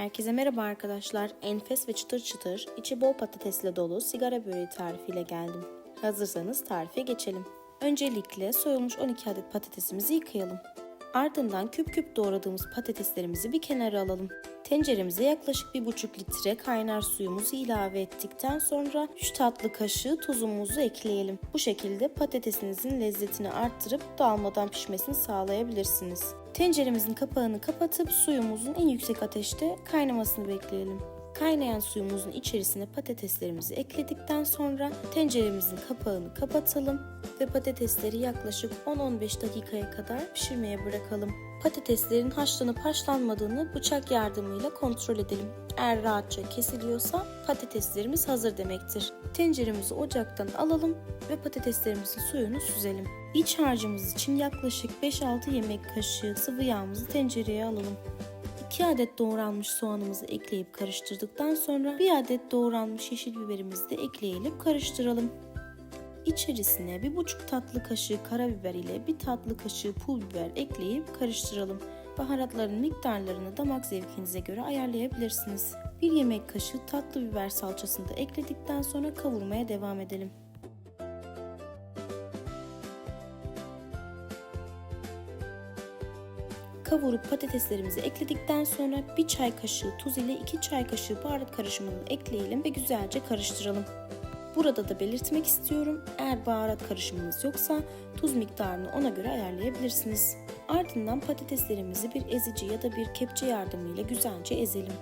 Herkese merhaba arkadaşlar. Enfes ve çıtır çıtır, içi bol patatesle dolu sigara böreği tarifiyle geldim. Hazırsanız tarife geçelim. Öncelikle soyulmuş 12 adet patatesimizi yıkayalım. Ardından küp küp doğradığımız patateslerimizi bir kenara alalım. Tenceremize yaklaşık 1,5 litre kaynar suyumuzu ilave ettikten sonra 3 tatlı kaşığı tuzumuzu ekleyelim. Bu şekilde patatesinizin lezzetini arttırıp dağılmadan pişmesini sağlayabilirsiniz. Tenceremizin kapağını kapatıp suyumuzun en yüksek ateşte kaynamasını bekleyelim. Kaynayan suyumuzun içerisine patateslerimizi ekledikten sonra tenceremizin kapağını kapatalım ve patatesleri yaklaşık 10-15 dakikaya kadar pişirmeye bırakalım. Patateslerin haşlanıp haşlanmadığını bıçak yardımıyla kontrol edelim. Eğer rahatça kesiliyorsa patateslerimiz hazır demektir. Tenceremizi ocaktan alalım ve patateslerimizin suyunu süzelim. İç harcımız için yaklaşık 5-6 yemek kaşığı sıvı yağımızı tencereye alalım. 2 adet doğranmış soğanımızı ekleyip karıştırdıktan sonra 1 adet doğranmış yeşil biberimizi de ekleyelim karıştıralım. İçerisine 1,5 tatlı kaşığı karabiber ile 1 tatlı kaşığı pul biber ekleyip karıştıralım. Baharatların miktarlarını damak zevkinize göre ayarlayabilirsiniz. 1 yemek kaşığı tatlı biber salçasını da ekledikten sonra kavurmaya devam edelim. Kavurup patateslerimizi ekledikten sonra 1 çay kaşığı tuz ile 2 çay kaşığı baharat karışımını ekleyelim ve güzelce karıştıralım. Burada da belirtmek istiyorum. Eğer baharat karışımınız yoksa tuz miktarını ona göre ayarlayabilirsiniz. Ardından patateslerimizi bir ezici ya da bir kepçe yardımıyla güzelce ezelim.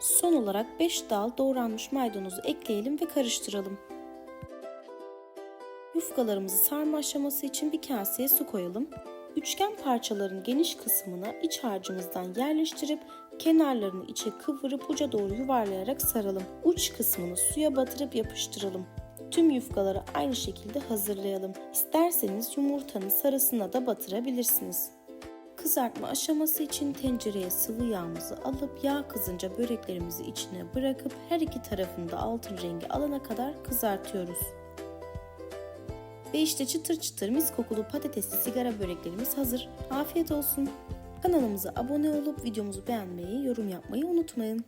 Son olarak 5 dal doğranmış maydanozu ekleyelim ve karıştıralım. Yufkalarımızı sarma aşaması için bir kaseye su koyalım. Üçgen parçaların geniş kısmına iç harcımızdan yerleştirip kenarlarını içe kıvırıp uca doğru yuvarlayarak saralım. Uç kısmını suya batırıp yapıştıralım. Tüm yufkaları aynı şekilde hazırlayalım. İsterseniz yumurtanın sarısına da batırabilirsiniz. Kızartma aşaması için tencereye sıvı yağımızı alıp yağ kızınca böreklerimizi içine bırakıp her iki tarafında altın rengi alana kadar kızartıyoruz. Ve işte çıtır çıtır mis kokulu patatesli sigara böreklerimiz hazır. Afiyet olsun. Kanalımıza abone olup videomuzu beğenmeyi, yorum yapmayı unutmayın.